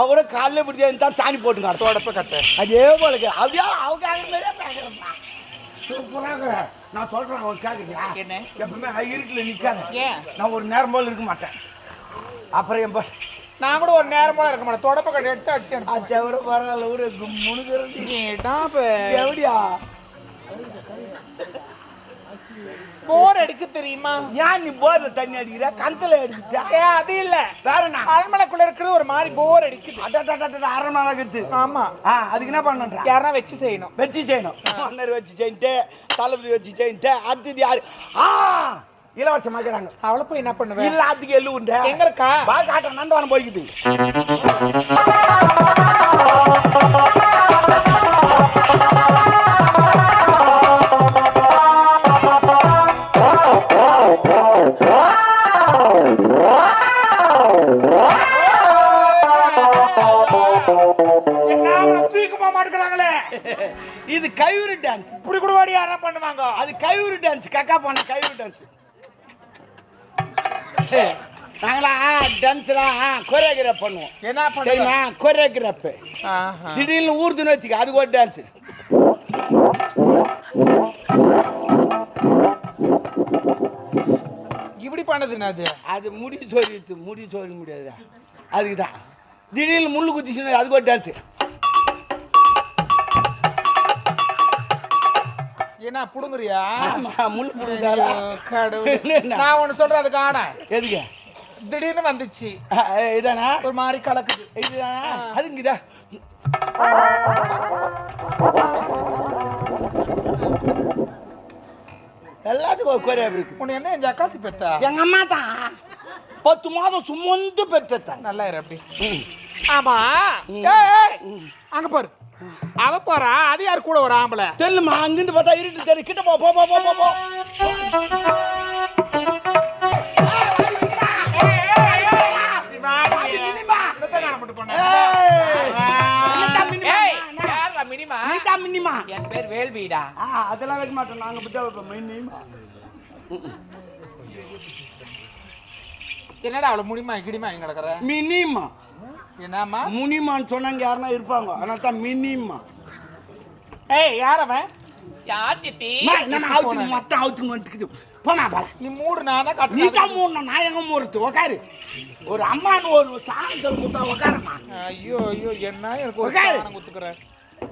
அவட காலைல இப்படி தான் சாணி போட்டு காட்டு தொடப்ப கட்ட அதே போல. அப்படியே அவங்க மாதிரியே பேசுறப்பா சூப்பரா இருக்கிற. நான் சொல்றேன் அவன் கேக்குறியா என்ன? எப்பவுமே இருட்டுல நிக்காத. ஏன்? நான் ஒரு நேரம் போல இருக்க மாட்டேன். அப்புறம் என் பஸ் நான் கூட ஒரு நேரம் போல இருக்க மாட்டேன். தொடப்ப கட்ட எடுத்து அடிச்சேன். அச்சை விட பரவாயில்ல ஒரு முணுகிறது எப்படியா போர் அடிக்க தெரியுமா? ஏன் நீ போர்ல தண்ணி அடிக்கிற? கணத்துல அடிக்கிட்டா அது இல்ல. வேற என்ன? அரண்மனைக்குள்ள இருக்கிறது ஒரு மாதிரி போர் அடிக்குது. அட்டா அரை மணி இருக்குது ஆமா. அதுக்கு என்ன பண்ணன்றா யாரா வச்சு செய்யணும். வச்சு செய்யணும். மன்னர் வச்சு செய்யிட்டு தளபதி வச்சு செய்யிட்டு அடுத்தது யாரு? ஆ! இளவரசம் மாக்கிறாங்க அவளை போய் என்ன பண்ணுவேன் இல்ல அதுக்கு எள்ளு உண்டு எங்க இருக்கா? வா காட்டுறேன் நந்தவனம் போய்க்குது. இது கையூரு டான்ஸ். இப்படி கூட வாடி யாரா பண்ணுவாங்க? அது கையூரு டான்ஸ். கக்கா பண்ண கையூரு டான்ஸ். சரி நாங்களா டான்ஸ்லாம் கொரியோகிராஃப் பண்ணுவோம். என்ன தெரியுமா? கொரியோகிராஃப் ஆஹா. திடீர்னு ஊர்துன்னு வச்சுக்க அதுக்கு ஒரு டான்ஸ் பண்ணது என்னது அது முடி சோறித்து முடி சோரி முடியாது அதுக்கு தான் திடீர்னு முள்ளு குத்திச்சுன்னு அதுக்கு ஒரு டான்ஸ் என்ன புடுங்குறியா? ஆமா முள்ளு புடுங்குதால ஐயோ, கடவுளே. நான் ஒண்ணு சொல்றேன் அதுக்கு ஆட எதுக்கு? திடீர்னு வந்துச்சு. இதானா? ஒரு மாதிரி கலக்குது. இதுதானா? அதுங்க எல்லாத்துக்கும் ஒரு குறையா இருக்கு. உன்னை என்ன என் ஜக்காத்தி பெத்தா? எங்க அம்மா தான் பத்து மாதம் சுமந்து பெற்றத்தான் நல்லா இரு அப்படி. ஆமா. ஏய், ஏய், அங்க பாரு. அவ போறா. அது யார் கூட ஒரு ஆம்பளை? தெரியலமா அங்கிருந்து பார்த்தா இருட்டு தெரியும். கிட்ட போ போ போ போ போ போ. நீ தான் மின்னிமா என் பேர் வேல்வீடா. ஆ அதெல்லாம் வைக்க மாட்டோம். நாங்க விட்டா வைப்போம் மின்னிமா என்னடா அவளை முடியுமா கிடிமா இங்க கிடக்குற மினிமா. என்னம்மா? முனிமான்னு சொன்னாங்க யாருன்னா இருப்பாங்க. அதனால தான் மினிமா. ஏய் யார் அவன்? யார் சித்தி? நம்ம அவுத்துக்கு மொத்தம் வந்துக்குது பாரு. நீ மூடு நான் தான் நீ கட்டணும் தான் மூணு நான் எங்க மூடுறது? உக்காரு. ஒரு அம்மான்னு ஒரு சாணத்தில் முட்டா உக்காரமா ஐயோ ஐயோ என்ன எனக்கு ஒரு உட்காரு. சாணம் குத்துக்கிறேன்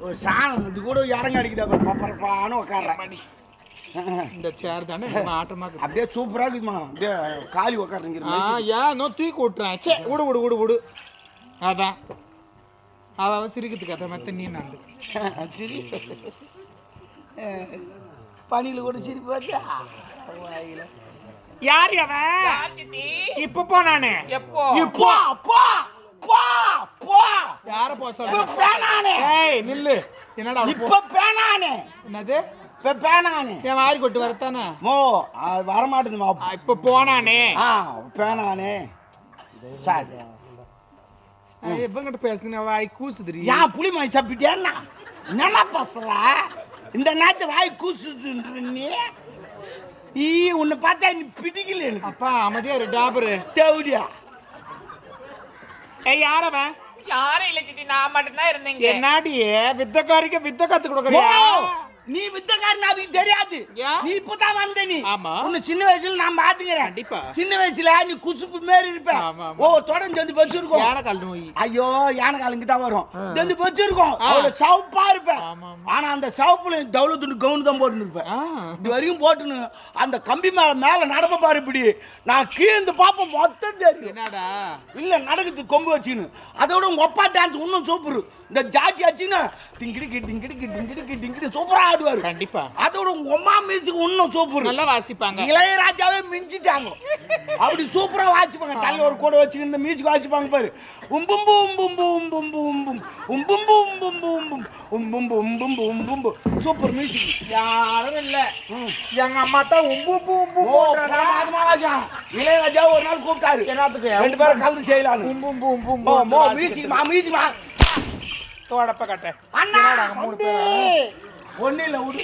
ஒரு சாணம் இது கூட இறங்க அடிக்குதா. பாரு பப்பரப்பான்னு உக்காடுறேன் இந்த சேர் தானே? ஆட்டமா. அப்படியே சூப்பரா இருக்குமா? அப்படியே காலி உக்காருங்கிற ஆ ஏன் நோ தூக்கி விட்டுறேன். சே விடு விடு விடு விடு. அதான். அவ அவ சிரிக்கிறதுக்கு அதை மத்த நீ நான் சரி. பனியில் கூட சிரிப்பு பார்த்தா யார் அவன் இப்ப போனானே எப்போ? இப்போ போ. போ போ. யார போ பேனானே. ஏய் நில்லு. என்னடா இப்ப பேனானே. என்னது? இப்ப பேனானே. வாரி கொட்டு வரத்தானே? மோ அது வரமாட்டேதுமா ஆ, இப்ப போனானே. ஆ பேனானே. சரி. இவங்கிட்ட பேசுன வாய் கூசுதுரி ஏன் புளி மணி சாப்பிட்டியா என்னம்மா பேசுற? இந்த நேரத்து வாய் கூசுதுன்ற நீ? ஈ உன்னை பார்த்தா நீ பிடிக்கல எனக்கு. அப்பா அமைதியா இரு டாபரு. தேவடியா? ஏய் யார் அவன் யாரும் இல்ல சித்தி நான் மட்டும்தான் இருந்தீங்க என்னாடி? வித்தக்காரிக்கு வித்த கத்து கொடுக்குறியா? நீ வித்தக்காரன் அதுக்கு தெரியாது? நீ இப்பதான் வந்த நீ. ஆமா. உன்னை சின்ன வயசுல நான் பாத்துக்கிறேன். கண்டிப்பா. சின்ன வயசுல நீ குசுப்பு மாரி இருப்ப. ஓ தொடர்ந்து வந்து வச்சிருக்கோம் யானை கால் நோய். ஐயோ யானை காலுங்க தான் வரும். வந்து வச்சிருக்கோம் அவ்வளவு சவுப்பா இருப்பேன். ஆமா, ஆனா அந்த சவுப்புல தவுள துண்டு கவுனு தான் போட்டுன்னு இருப்பேன் இது வரைக்கும் போட்டுன்னு அந்த கம்பி மேல மேல நடப்ப பாரு இப்படி. நான் கீழ்ந்து பார்ப்போம் மொத்தம் தெரியும். என்னடா? இல்ல நடக்குது கொம்பு வச்சுன்னு. அதோட உங்க அப்பா டான்ஸ் இன்னும் சூப்பர் இந்த ஜாக்கி ஆச்சுன்னா டிங்கிடிக்கு டிங்கிடிக்கு டிங்கிடிக்கு டிங்கிடி சூப்பரா ஆடுவாரு கண்டிப்பா அதோட உங்க அம்மா மியூசிக் இன்னும் சூப்பர் நல்லா வாசிப்பாங்க இளையராஜாவே மிஞ்சிட்டாங்க அப்படி சூப்பரா வாசிப்பாங்க தள்ள ஒரு கூட வச்சுக்கிட்டு மியூசிக் வாசிப்பாங்க பாரு உம்பும்பு உம்பும்பு உம்பும்பு உம்பும் உம்பும்பு உம்பும்பு உம்பும் உம்பும்பு உம்பும்பு உம்பும்பு சூப்பர் மியூசிக் யாரும் இல்ல எங்க அம்மா தான் உம்பு உம்பு உம்பு ஓ அது மகாராஜா இளையராஜா ஒரு நாள் கூப்பிட்டாரு என்னத்துக்கு? ரெண்டு பேரும் கலந்து செய்யலான்னு உம்பு உம்பு உம்பு மோ உம்பு மோ மியூசிக் மா மியூசிக் மா தோடப்ப கட்ட அண்ணா மூணு பேரா? ஒன்னில் இல்லை விடு